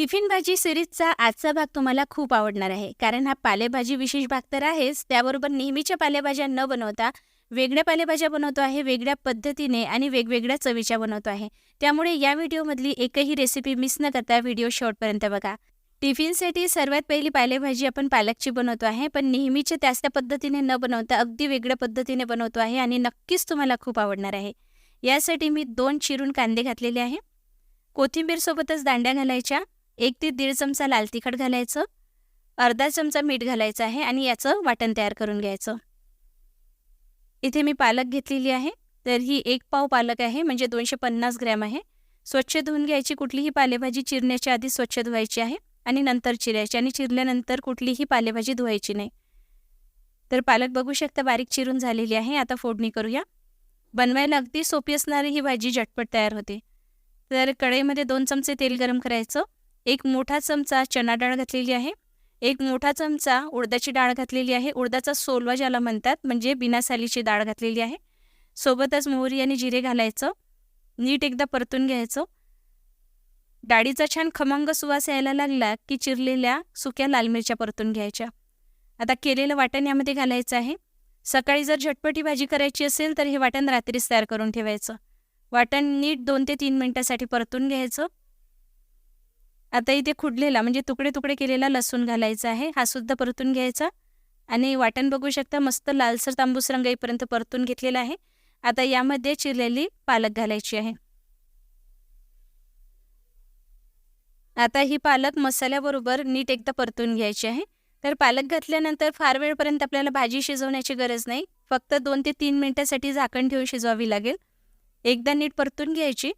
Tiffin भाजी सिरीजचा आजचा भाग तुम्हाला खूप आवडणार आहे. कारण हा पालेभाजी विशेष भाग तर आहेच. त्याबरोबर नेहमीच्या पालेभाज्या न बनवता वेगळ्या पालेभाज्या बनवतो आहे वेगळ्या पद्धतीने आणि वेगवेगळ्या चवीच्या बनवतो आहे. त्यामुळे या व्हिडिओमधली एकही रेसिपी मिस न करता व्हिडिओ शॉर्टपर्यंत बघा. टिफिनसाठी सर्वात पहिली पालेभाजी आपण पालकची बनवतो आहे पण नेहमीच्या त्याच त्या पद्धतीने न बनवता अगदी वेगळ्या पद्धतीने बनवतो आहे आणि नक्कीच तुम्हाला खूप आवडणार आहे. यासाठी मी दोन चिरून कांदे घातलेले आहे. कोथिंबीरसोबतच दांड्या घालायच्या. एक ते दीड चमचा लाल तिखट घालायचं अर्धा चमचा मीठ घालायचं आहे आणि याचं वाटण तयार करून घ्यायचं. इथे मी पालक घेतलेली आहे तर ही एक पाव पालक आहे म्हणजे दोनशे पन्नास ग्रॅम आहे. स्वच्छ धुवून घ्यायची कुठलीही पालेभाजी चिरण्याच्या आधी स्वच्छ धुवायची आहे आणि नंतर चिरायची आणि चिरल्यानंतर कुठलीही पालेभाजी धुवायची नाही. तर पालक बघू शकता बारीक चिरून झालेली आहे आता फोडणी करूया. बनवायला अगदी सोपी असणारी ही भाजी झटपट तयार होते. तर कढईमध्ये दोन चमचे तेल गरम करायचं. एक मोठा चमचा चना डाळ घातलेली आहे. एक मोठा चमचा उडदाची डाळ घातलेली आहे. उडदाचा सोलवा ज्याला म्हणतात म्हणजे बिना सालीची डाळ घातलेली आहे. सोबतच मोहरी आणि जिरे घालायचं. नीट एकदा परतून घ्यायचं. डाळीचा छान खमंग सुवास यायला लागला की चिरलेल्या सुक्या लाल मिरच्या परतून घ्यायच्या. आता केलेलं वाटण यामध्ये घालायचं आहे. सकाळी जर झटपटी भाजी करायची असेल तर हे वाटण रात्रीच तयार करून ठेवायचं. वाटण नीट दोन ते तीन मिनटासाठी परतून घ्यायचं. आता इथे खुडलेला म्हणजे तुकडे तुकडे केलेला लसूण घालायचा आहे. हा सुद्धा परतून घ्यायचा. आणि वाटण बघू शकता मस्त लालसर तांबूस रंग येईपर्यंत परतून घेतलेला आहे. आता यामध्ये चिरलेली पालक घालायची आहे. आता ही पालक मसाल्याबरोबर नीट एकदा परतून घ्यायची आहे. तर पालक घातल्यानंतर फार वेळपर्यंत आपल्याला भाजी शिजवण्याची गरज नाही. फक्त दोन ते तीन मिनिटासाठी झाकण ठेवून शिजवावी लागेल. एकदा नीट परतून घ्यायची.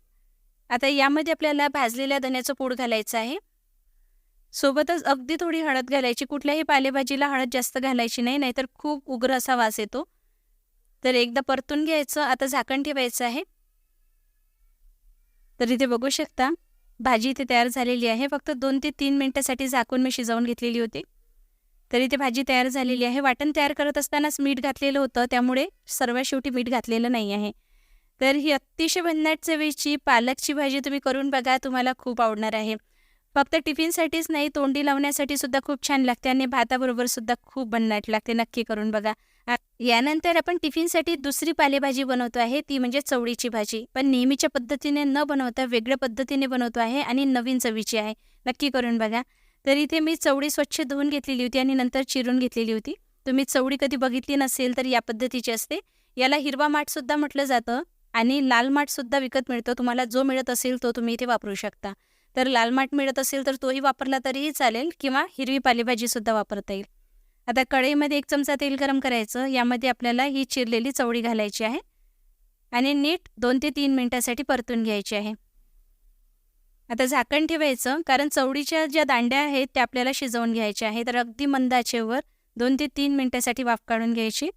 आता यामध्ये आपल्याला भाजलेल्या धन्याचं पूड घालायचं आहे. सोबतच अगदी थोडी हळद घालायची. कुठल्याही पालेभाजीला हळद जास्त घालायची नाही नाहीतर खूप उग्र असा वास येतो. तर एकदा परतून घ्यायचं. आता झाकण ठेवायचं आहे. तर इथे बघू शकता भाजी इथे तयार झालेली आहे. फक्त दोन ते तीन मिनटासाठी झाकून मी शिजवून घेतलेली होती. तर इथे भाजी तयार झालेली आहे. वाटण तयार करत असतानाच मीठ घातलेलं होतं. त्यामुळे सर्वात शेवटी मीठ घातलेलं नाही आहे. तर ही अतिशय भन्नाट चवीची पालकची भाजी तुम्ही करून बघा तुम्हाला खूप आवडणार आहे. फक्त टिफिनसाठीच नाही तोंडी लावण्यासाठी सुद्धा खूप छान लागते आणि भाताबरोबर सुद्धा खूप भन्नाट लागते नक्की करून बघा. यानंतर आपण टिफिनसाठी दुसरी पालेभाजी बनवतो आहे ती म्हणजे चवळीची भाजी. पण नेहमीच्या पद्धतीने न बनवता वेगळ्या पद्धतीने बनवतो आहे आणि नवीन चवीची आहे. नक्की करून बघा. तर इथे मी चवळी स्वच्छ धुवून घेतलेली होती आणि नंतर चिरून घेतलेली होती. तुम्ही चवळी कधी बघितली नसेल तर या पद्धतीची असते. याला हिरवा माठसुद्धा म्हटलं जातं. आणि लाल माठसुद्धा विकत मिळतो. तुम्हाला जो मिळत असेल तो तुम्ही इथे वापरू शकता. तर लाल माठ मिळत असेल तर तोही वापरला तरीही चालेल किंवा हिरवी पालेभाजीसुद्धा वापरता येईल. आता कढईमध्ये एक चमचा तेल गरम करायचं. यामध्ये आपल्याला ही चिरलेली चवळी घालायची आहे. आणि नीट दोन ते तीन मिनटासाठी परतून घ्यायची आहे. आता झाकण ठेवायचं. कारण चवळीच्या ज्या दांड्या आहेत त्या आपल्याला शिजवून घ्यायच्या आहेत. तर अगदी मंद आचेवर दोन ते तीन मिनटासाठी वाफ काढून घ्यायची.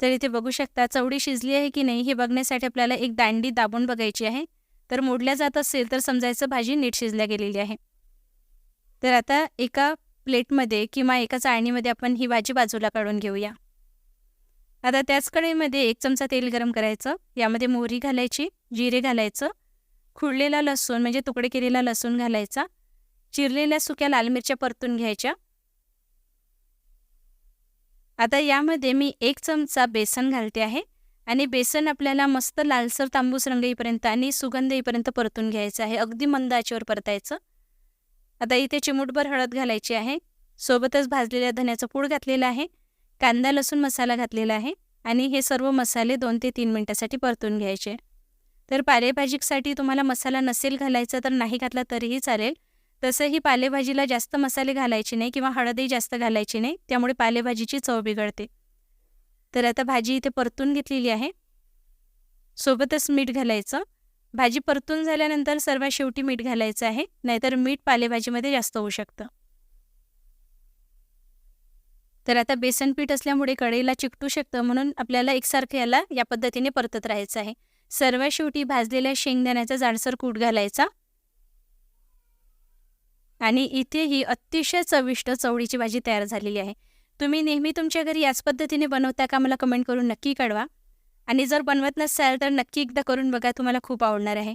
तर इथे बघू शकता चवडी शिजली आहे की नाही हे बघण्यासाठी आपल्याला एक दांडी दाबून बघायची आहे. तर मोडल्या जात असेल तर समजायचं भाजी नीट शिजल्या गेलेली आहे. तर आता एका प्लेटमध्ये किंवा एका चाळणीमध्ये आपण ही भाजी बाजूला काढून घेऊया. आता त्याच कढईमध्ये एक चमचा तेल गरम करायचं यामध्ये मोहरी घालायची जिरे घालायचं खुडलेला लसूण म्हणजे तुकडे केलेला लसूण घालायचा चिरलेल्या सुक्या लाल मिरच्या परतून घ्यायच्या आता यामध्ये मी एक चमचा बेसन घालते आहे आणि बेसन आपल्याला मस्त लालसर तांबूस रंग येईपर्यंत आणि सुगंध येईपर्यंत परतून घ्यायचं आहे. अगदी मंद आचेवर परतायचं. आता इथे चिमूटभर हळद घालायची आहे. सोबतच भाजलेल्या धन्याचं पूड घातलेलं आहे. कांदा लसूण मसाला घातलेला आहे आणि हे सर्व मसाले दोन ते तीन मिनटासाठी परतून घ्यायचे. तर पालेभाजीसाठी तुम्हाला मसाला नसेल घालायचा तर नाही घातला तरीही चालेल. तसंही पालेभाजीला जास्त मसाले घालायचे नाही किंवा हळदही जास्त घालायची नाही त्यामुळे पालेभाजीची चव बिघडते. तर आता भाजी इथे परतून घेतलेली आहे. सोबतच मीठ घालायचं. भाजी परतून झाल्यानंतर सर्वात शेवटी मीठ घालायचं आहे नाहीतर मीठ पालेभाजीमध्ये जास्त होऊ शकतं. तर आता बेसन पीठ असल्यामुळे कढईला चिकटू शकतं म्हणून आपल्याला एकसारखं याला या पद्धतीने परतत राहायचं आहे. सर्वात शेवटी भाजलेल्या शेंगदाण्याचा जाडसर कूट घालायचा. आणि इथे ही अतिशय चविष्ट चवळीची भाजी तयार झालेली आहे. तुम्ही नेहमी तुमच्या घरी याच पद्धतीने बनवता का? मला कमेंट करून नक्की कळवा. आणि जर बनवत नसाल तर नक्की एकदा करून बघा तुम्हाला खूप आवडणार आहे.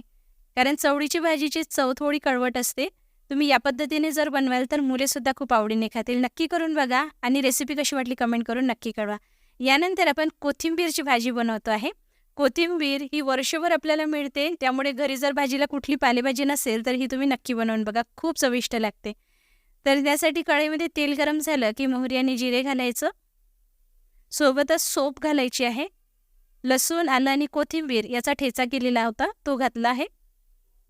कारण चवळीची भाजीची चव थोडी कळवट असते. तुम्ही या पद्धतीने जर बनवाल तर मुलेसुद्धा खूप आवडीने खातील. नक्की करून बघा आणि रेसिपी कशी वाटली कमेंट करून नक्की कळवा. यानंतर आपण कोथिंबीरची भाजी बनवतो आहे. कोथिंबीर ही वर्षभर आपल्याला मिळते. त्यामुळे घरी जर भाजीला कुठली पालेभाजी नसेल तर ही तुम्ही नक्की बनवून बघा. खूप चविष्ट लागते. तर त्यासाठी कढईमध्ये तेल गरम झालं की मोहरी आणि जिरे घालायचं. सोबतच सोप घालायची आहे. लसूण आलं आणि कोथिंबीर याचा ठेचा केलेला होता. तो घातला आहे.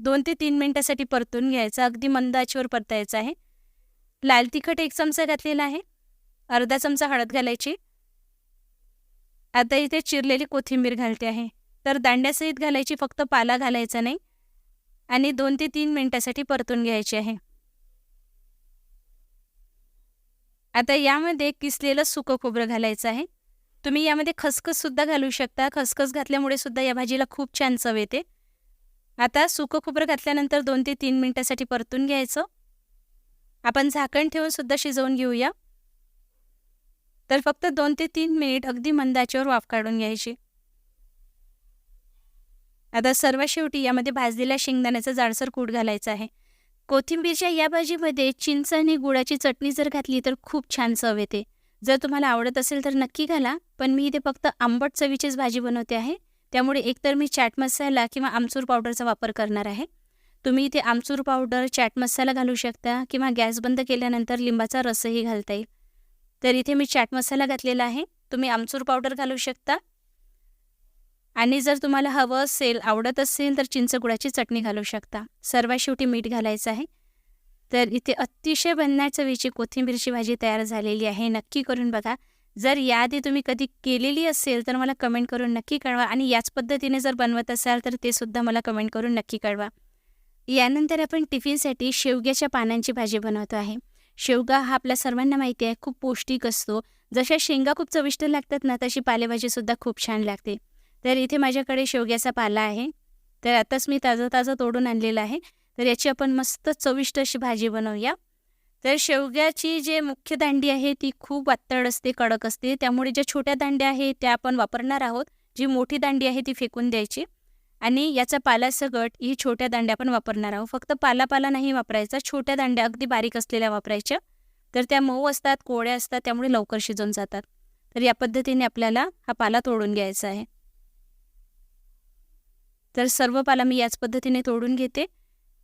दोन ते तीन मिनटासाठी परतून घ्यायचा. अगदी मंद आचीवर परतायचं आहे. लाल तिखट एक चमचा घातलेला आहे. अर्धा चमचा हळद घालायची. आता इथे चिरलेली कोथिंबीर घालते आहे. तर दांड्यासहित घालायची फक्त पाला घालायचा नाही. आणि दोन ते तीन मिनटासाठी परतून घ्यायची आहे. आता यामध्ये किसलेलं सुकं खोबरं घालायचं आहे. तुम्ही यामध्ये खसखससुद्धा घालू शकता. खसखस घातल्यामुळे सुद्धा या भाजीला खूप छान चव येते. आता सुकं खोबरं घातल्यानंतर दोन ते तीन मिनटासाठी परतून घ्यायचं. आपण झाकण ठेवून सुद्धा शिजवून घेऊया. तर फक्त दोन ते तीन मिनिट अगदी मंदाच्यावर वाफ काढून घ्यायची. आता सर्व शेवटी यामध्ये भाजलेल्या शेंगदाण्याचा जाडसर कूट घालायचा आहे. कोथिंबीरच्या या भाजीमध्ये चिंच आणि गुळाची चटणी जर घातली तर खूप छान चव येते. जर तुम्हाला आवडत असेल तर नक्की घाला पण मी इथे फक्त आंबट चवीचीच भाजी बनवते आहे. त्यामुळे एकतर मी चाट मसाला किंवा आमचूर पावडरचा वापर करणार आहे. तुम्ही इथे आमचूर पावडर चाट मसाला घालू शकता किंवा गॅस बंद केल्यानंतर लिंबाचा रसही घालता येईल. तर इथे मी चाट मसाला घातलेला आहे. तुम्ही आमचूर पावडर घालू शकता. आणि जर तुम्हाला हवं असेल आवडत असेल तर चिंचगुळाची चटणी घालू शकता. सर्वात शेवटी मीठ घालायचं आहे. तर इथे अतिशय बनण्या चवीची कोथिंबीरची भाजी तयार झालेली आहे. नक्की करून बघा. जर याआधी तुम्ही कधी केलेली असेल तर मला कमेंट करून नक्की कळवा. आणि याच पद्धतीने जर बनवत असाल तर ते सुद्धा मला कमेंट करून नक्की कळवा. यानंतर आपण टिफिनसाठी शेवग्याच्या पानांची भाजी बनवतो आहे. शेवगा हा आपल्या सर्वांना माहिती आहे खूप पौष्टिक असतो. जशा शेंगा खूप चविष्ट लागतात ना तशी पालेभाजीसुद्धा खूप छान लागते. तर इथे माझ्याकडे शेवग्याचा पाला आहे. तर आताच मी ताजं ताजं तोडून आणलेलं आहे. तर याची आपण मस्त चविष्ट अशी भाजी बनवूया. तर शेवग्याची जे मुख्य दांडी आहे ती खूप वातळ असते कडक असते. त्यामुळे ज्या छोट्या दांड्या आहेत त्या आपण वापरणार आहोत. जी मोठी दांडी आहे ती फेकून द्यायची. आणि याचा पाला गट ही छोट्या दांड्या पण वापरणार आहोत. फक्त पाला पाला नाही वापरायचा छोट्या दांड्या अगदी बारीक असलेल्या वापरायच्या. तर त्या मऊ असतात कोळ्या असतात त्यामुळे लवकर शिजून जातात. तर या पद्धतीने आपल्याला हा पाला तोडून घ्यायचा आहे. तर सर्व पाला मी याच पद्धतीने तोडून घेते.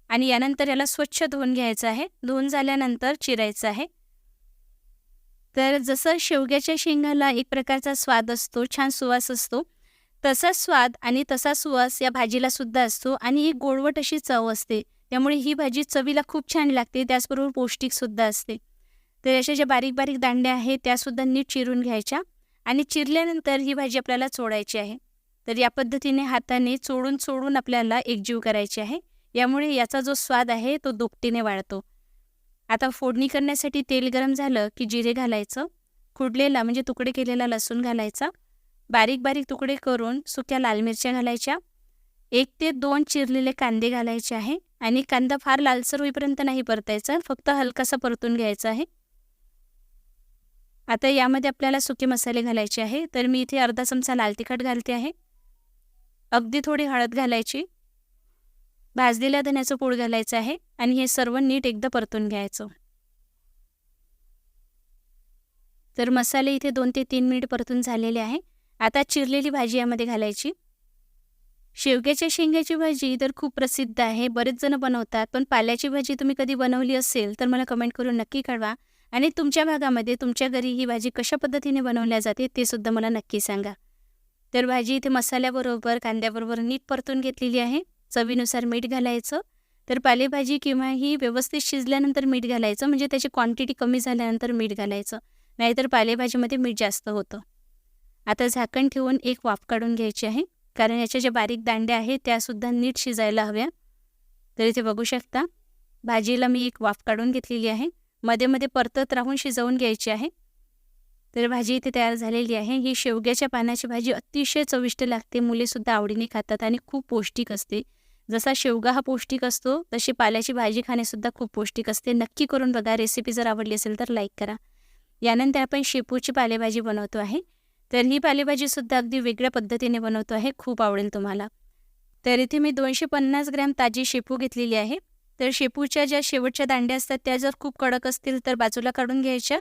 आणि यानंतर याला स्वच्छ धुवून घ्यायचं आहे. धुवून झाल्यानंतर चिरायचं आहे. तर जसं शेवग्याच्या शेंगाला एक प्रकारचा स्वाद असतो छान सुवास असतो तसाच स्वाद आणि तसा सुवास या भाजीला सुद्धा असतो आणि ही गोडवट अशी चव असते. त्यामुळे ही भाजी चवीला खूप छान लागते त्याचबरोबर पौष्टिकसुद्धा असते. तर अशा ज्या बारीक बारीक दांड्या आहेत त्यासुद्धा नीट चिरून घ्यायच्या आणि चिरल्यानंतर ही भाजी आपल्याला चोडायची आहे. तर या पद्धतीने हाताने चोडून चोडून आपल्याला एकजीव करायची आहे. यामुळे याचा जो स्वाद आहे तो दुपटीने वाढतो. आता फोडणी करण्यासाठी तेल गरम झालं की जिरे घालायचं खुडलेला म्हणजे तुकडे केलेला लसूण घालायचा बारीक बारीक तुकडे करून सुक्या लाल मिरच्या घालायच्या. एक ते दोन चिरलेले कांदे घालायचे आहे आणि कांदा फार लालसर होईपर्यंत नाही परतायचा फक्त हलकासा परतून घ्यायचा आहे. आता यामध्ये आपल्याला सुके मसाले घालायचे आहे तर मी इथे अर्धा चमचा लाल तिखट घालते आहे. अगदी थोडी हळद घालायची. भाजलेल्या धण्याचं पूड घालायचं आहे आणि हे सर्व नीट एकदा परतून घ्यायचं. तर मसाले इथे दोन ते तीन मिनिट परतून झालेले आहे. आता चिरलेली भाजी यामध्ये घालायची. शेवग्याच्या शेंग्याची भाजी तर खूप प्रसिद्ध आहे बरेच जण बनवतात पण पाल्याची भाजी तुम्ही कधी बनवली असेल तर मला कमेंट करून नक्की कळवा. आणि तुमच्या भागामध्ये तुमच्या घरी ही भाजी कशा पद्धतीने बनवल्या जाते ते सुद्धा मला नक्की सांगा. तर भाजी इथे मसाल्याबरोबर कांद्याबरोबर नीट परतून घेतलेली आहे. चवीनुसार मीठ घालायचं. तर पालेभाजी किंवा ही व्यवस्थित शिजल्यानंतर मीठ घालायचं म्हणजे त्याची क्वांटिटी कमी झाल्यानंतर मीठ घालायचं. नाहीतर पालेभाजीमध्ये मीठ जास्त होतं. आता झाकण ठेवून एक वाफ काढून घ्यायची आहे. कारण याच्या ज्या बारीक दांड्या आहेत त्यासुद्धा नीट शिजायला हव्या. तर इथे बघू शकता भाजीला मी एक वाफ काढून घेतलेली आहे. मध्ये मध्ये परतत राहून शिजवून घ्यायची आहे. तर भाजी इथे तयार झालेली आहे. ही शेवग्याच्या पानाची भाजी अतिशय चविष्ट लागते. मुलेसुद्धा आवडीने खातात आणि खूप पौष्टिक असते. जसा शेवगा हा पौष्टिक असतो तशी पाल्याची भाजी खाणेसुद्धा खूप पौष्टिक असते. नक्की करून बघा. रेसिपी जर आवडली असेल तर लाईक करा. यानंतर आपण शेपूची पालेभाजी बनवतो आहे. तर ही पालेभाजीसुद्धा अगदी वेगळ्या पद्धतीने बनवतो आहे खूप आवडेल तुम्हाला. तर इथे मी दोनशे पन्नास ग्रॅम ताजी शेपू घेतलेली आहे. तर शेपूच्या ज्या शेवटच्या दांड्या असतात त्या जर खूप कडक असतील तर बाजूला काढून घ्यायच्या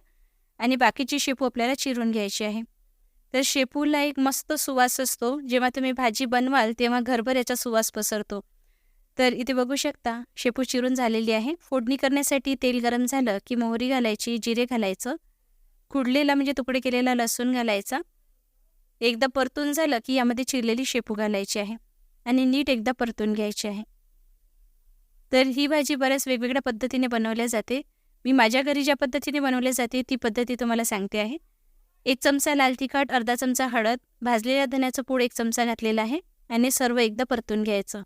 आणि बाकीची शेपू आपल्याला चिरून घ्यायची आहे. तर शेपूला एक मस्त सुवास असतो. जेव्हा तुम्ही भाजी बनवाल तेव्हा घरभर याचा सुवास पसरतो. तर इथे बघू शकता शेपू चिरून झालेली आहे. फोडणी करण्यासाठी तेल गरम झालं की मोहरी घालायची जिरे घालायचं कुडलेला म्हणजे तुकडे केलेला लसूण घालायचा एकदा परतून झालं की यामध्ये चिरलेली शेपू घालायची आहे आणि नीट एकदा परतून घ्यायची आहे. तर ही भाजी बऱ्याच वेगवेगळ्या पद्धतीने बनवल्या जाते. मी माझ्या घरी ज्या पद्धतीने बनवल्या जाते ती पद्धती तुम्हाला सांगते आहे. एक चमचा लाल तिखट अर्धा चमचा हळद भाजलेल्या धन्याचं पूड एक चमचा घातलेला आहे आणि सर्व एकदा परतून घ्यायचं.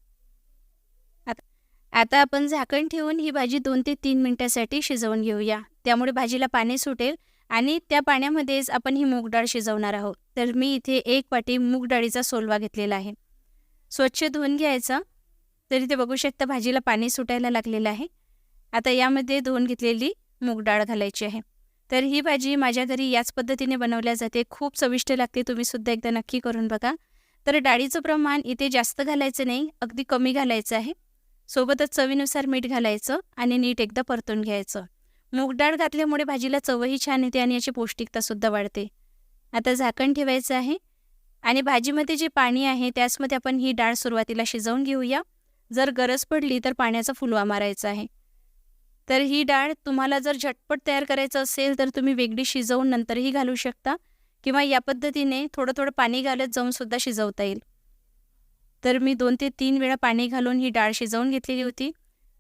आता आपण झाकण ठेवून ही भाजी दोन ते तीन मिनटासाठी शिजवून घेऊया. त्यामुळे भाजीला पाणी सुटेल आणि त्या पाण्यामध्येच आपण ही मूग डाळ शिजवणार आहोत. तर मी इथे एक वाटी मूग डाळीचा सोलवा घेतलेला आहे. स्वच्छ धुवून घ्यायचा. तर इथे बघू शकता भाजीला पाणी सुटायला लागलेलं आहे. आता यामध्ये धुवून घेतलेली मूग डाळ घालायची आहे. तर ही भाजी माझ्या घरी याच पद्धतीने बनवल्या जाते. खूप चविष्ट लागते. तुम्ही सुद्धा एकदा नक्की करून बघा. तर डाळीचं प्रमाण इथे जास्त घालायचं नाही. अगदी कमी घालायचं आहे. सोबतच चवीनुसार मीठ घालायचं आणि नीट एकदा परतून घ्यायचं. मूग डाळ घातल्यामुळे भाजीला चवही छान येते आणि याची पौष्टिकतासुद्धा वाढते. आता झाकण ठेवायचं आहे आणि भाजीमध्ये जे पाणी आहे त्याचमध्ये आपण ही डाळ सुरुवातीला शिजवून घेऊया. जर गरज पडली तर पाण्याचा फुलवा मारायचा आहे. तर ही डाळ तुम्हाला जर झटपट तयार करायचं असेल तर तुम्ही वेगळी शिजवून नंतरही घालू शकता किंवा या पद्धतीने थोडं थोडं पाणी घालत जाऊनसुद्धा शिजवता येईल. तर मी दोन ते तीन वेळा पाणी घालून ही डाळ शिजवून घेतलेली होती.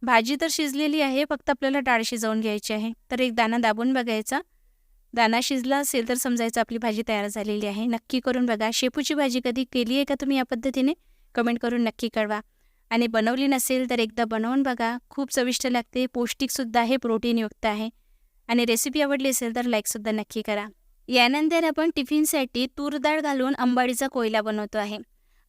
भाजी तर शिजलेली आहे फक्त आपल्याला डाळ शिजवून घ्यायची आहे. तर एक दाणा दाबून बघायचा. दाणा शिजला असेल तर समजायचं आपली भाजी तयार झालेली आहे. नक्की करून बघा. शेपूची भाजी कधी केली आहे का तुम्ही या पद्धतीने? कमेंट करून नक्की कळवा. आणि बनवली नसेल तर एकदा बनवून बघा. खूप चविष्ट लागते. पौष्टिकसुद्धा आहे प्रोटीनयुक्त आहे. आणि रेसिपी आवडली असेल तर लाईकसुद्धा नक्की करा. यानंतर आपण टिफिनसाठी तूर डाळ घालून अंबाडीचा कोयला बनवतो आहे.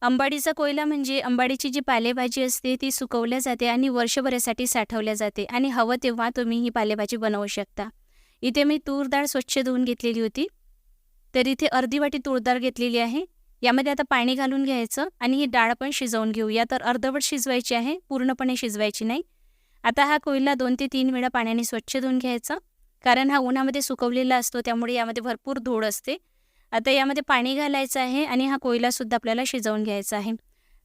अंबाडीचा कोयला म्हणजे अंबाडीची जी पालेभाजी असते ती सुकवल्या जाते आणि वर्षभरासाठी साठवल्या जाते आणि हवं तेव्हा तुम्ही ही पालेभाजी बनवू शकता. इथे मी तूर डाळ स्वच्छ धुवून घेतलेली होती. तर इथे अर्धी वाटी तूर डाळ घेतलेली आहे. यामध्ये आता पाणी घालून घ्यायचं आणि ही डाळ पण शिजवून घेऊया. तर अर्धवट शिजवायची आहे पूर्णपणे शिजवायची नाही. आता हा कोयला दोन ते तीन वेळा पाण्याने स्वच्छ धुवून घ्यायचा. कारण हा उन्हामध्ये सुकवलेला असतो त्यामुळे यामध्ये भरपूर धूळ असते. आता यामध्ये पाणी घालायचं आहे आणि हा कोयलासुद्धा आपल्याला शिजवून घ्यायचा आहे.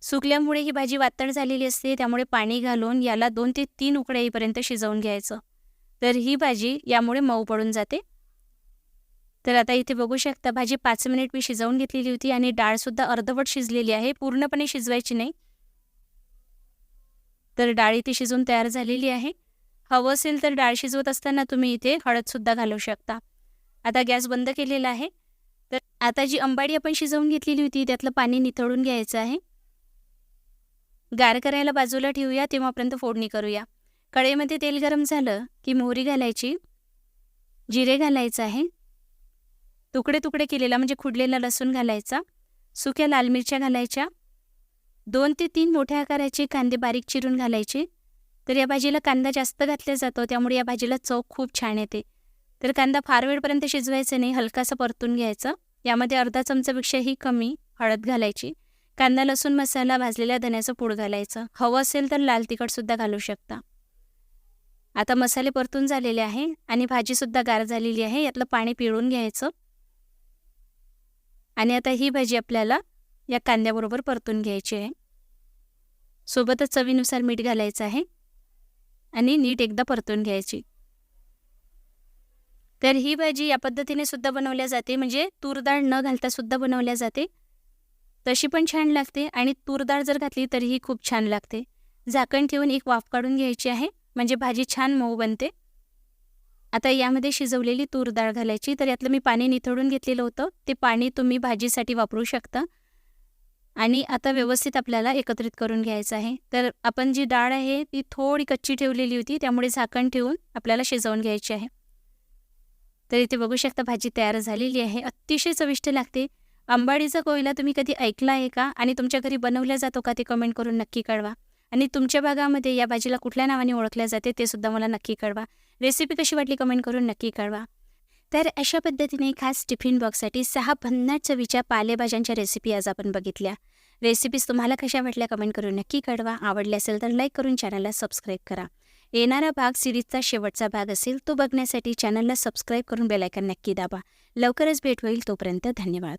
सुकल्यामुळे ही भाजी वातण झालेली असते त्यामुळे पाणी घालून याला दोन ते तीन उकड्या येईपर्यंत शिजवून घ्यायचं. तर ही भाजी यामुळे मऊ पडून जाते. तर आता इथे बघू शकता भाजी पाच मिनिट मी शिजवून घेतलेली होती आणि डाळसुद्धा अर्धवट शिजलेली आहे पूर्णपणे शिजवायची नाही. तर डाळ इथे शिजवून तयार झालेली आहे. हवं असेल तर डाळ शिजवत असताना तुम्ही इथे हळदसुद्धा घालू शकता. आता गॅस बंद केलेला आहे. तर आता जी अंबाडी आपण शिजवून घेतलेली होती त्यातलं पाणी निथळून घ्यायचं आहे. गार करायला बाजूला ठेवूया तेव्हापर्यंत फोडणी करूया. कढईमध्ये तेल गरम झालं की मोहरी घालायची जिरे घालायचं आहे. तुकडे तुकडे केलेला म्हणजे खुडलेला लसूण घालायचा सुक्या लाल मिरच्या घालायच्या दोन ते तीन मोठ्या आकाराचे कांदे बारीक चिरून घालायचे. तर या भाजीला कांदा जास्त घातला जातो त्यामुळे या भाजीला चव खूप छान येते. तर कांदा फार वेळपर्यंत शिजवायचा नाही हलकासा परतून घ्यायचं. यामध्ये अर्धा चमचापेक्षाही कमी हळद घालायची. कांदा लसूण मसाला भाजलेल्या धन्याचं पूड घालायचं. हवं असेल तर लाल तिखटसुद्धा घालू शकता. आता मसाले परतून झालेले आहे आणि भाजीसुद्धा गार झालेली आहे. यातलं पाणी पिळून घ्यायचं. आणि आता ही भाजी आपल्याला या कांद्याबरोबर परतून घ्यायची आहे. सोबतच चवीनुसार मीठ घालायचं आहे. आणि नीट एकदा परतून घ्यायची. तर ही भाजी या पद्धतीने सुद्धा बनवल्या जाते. म्हणजे तूर डाळ न घालता सुद्धा बनवल्या जाते. तशी पण छान लागते आणि तूर डाळ जर घातली तरीही खूप छान लागते. झाकण ठेवून एक वाफ काढून घ्यायची आहे. म्हणजे भाजी छान मऊ बनते. आता यामध्ये शिजवलेली तूर डाळ घालायची. तर यातलं मी पाणी निथळून घेतलेलं होतं. ते पाणी तुम्ही भाजीसाठी वापरू शकता. आणि आता व्यवस्थित आपल्याला एकत्रित करून घ्यायचं आहे. तर आपण जी डाळ आहे ती थोडी कच्ची ठेवलेली होती. त्यामुळे झाकण ठेवून आपल्याला शिजवून घ्यायची आहे. तर इथे बघू शकता भाजी तयार झालेली आहे. अतिशय चविष्ट लागते. आंबाडीचा कोयला तुम्ही कधी ऐकला आहे का? आणि तुमच्या घरी बनवल्या जातो का ते कमेंट करून नक्की कळवा. आणि तुमच्या भागामध्ये या भाजीला कुठल्या नावाने ओळखल्या जाते ते सुद्धा मला नक्की कळवा. रेसिपी कशी वाटली कमेंट करून नक्की कळवा. तर अशा पद्धतीने खास टिफिन बॉक्ससाठी सहा भन्नाट चवीच्या पालेभाज्यांच्या रेसिपी आज आपण बघितल्या. रेसिपीज तुम्हाला कशा वाटल्या कमेंट करून नक्की कळवा. आवडल्या असेल तर लाईक करून चॅनलला सबस्क्राईब करा. येणारा भाग सिरीजचा शेवटचा भाग असेल तो बघण्यासाठी चॅनलला सबस्क्राईब करून बेलायकन नक्की दाबा. लवकरच भेट होईल तोपर्यंत धन्यवाद.